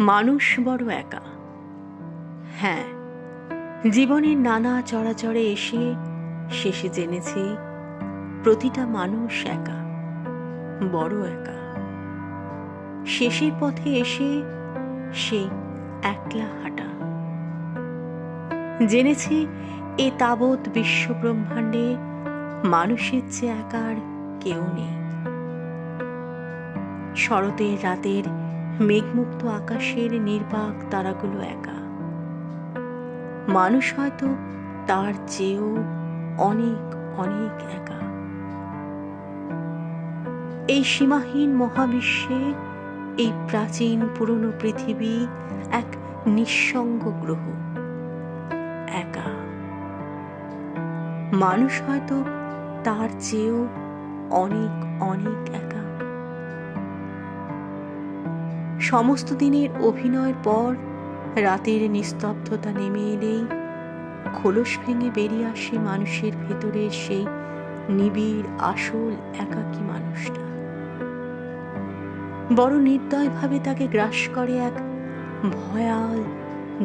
মানুষ বড় একা। হ্যাঁ জীবনের নানা চড়াচড়ে এসে শেষে জেনেছি প্রতিটা মানুষ একা, বড় একা। শেষের পথে এসে সেই একলা হাঁটা। জেনেছি এ তাবৎ বিশ্বব্রহ্মাণ্ডে মানুষের চেয়ে একার কেউ নেই। শরতের রাতের মেঘমুক্ত আকাশের নির্বাক তারাগুলো একা। মানুষ হয়তো তার চেয়েও অনেক অনেক একা। এই সীমাহীন মহাবিশ্বে এই প্রাচীন পুরনো পৃথিবী এক নিঃসঙ্গ গ্রহ, একা। মানুষ হয়তো তার চেয়েও অনেক অনেক একা। সমস্ত দিনের অভিনয়ের পর রাতের নিস্তব্ধতা নেমে এলেই খোলস ভেঙে বেরিয়ে আসে মানুষের ভেতরের সেই নিবিড়, আসল, একাকী মানুষটা। বড় নির্দয়ভাবে তাকে গ্রাস করে এক ভয়াল,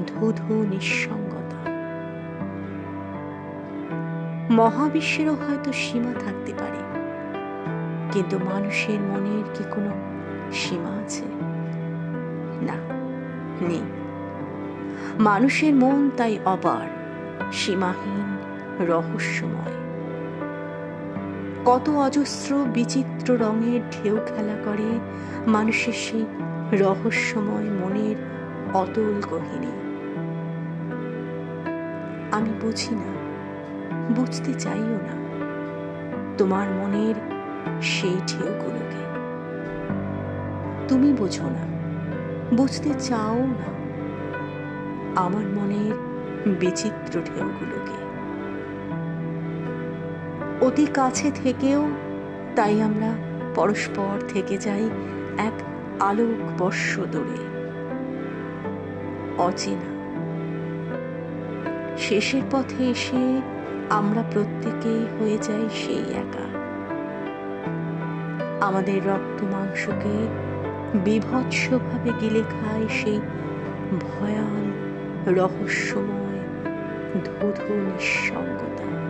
ধুধু নিঃসঙ্গতা। মহাবিশ্বেরও হয়তো সীমা থাকতে পারে, কিন্তু মানুষের মনের কি কোনো সীমা আছে? নেই। মানুষের মন তাই অপার, সীমাহীন, রহস্যময়। কত অজস্র, বিচিত্র রঙের ঢেউ খেলা করে মানুষের সেই রহস্যময় মনের অতল গহিনী। আমি বুঝি না, বুঝতে চাইও না তোমার মনের সেই ঢেউগুলোকে। তুমি বোঝো না। বুঝতে চাও না? আমার মনের বিচিত্র ঢেউগুলোকে। অতি কাছে থেকেও তাই আমরা পরস্পর থেকে যাই এক আলোক বর্ষ দূরে। অচেনা। শেষের পথে এসে আমরা প্রত্যেকে হয়ে যাই সেই একা। আমাদের রক্ত মাংসকে বিভৎসভাবে গিলে খায় সেই ভয়াল রহস্যময় ধুধু নিঃসঙ্গতা।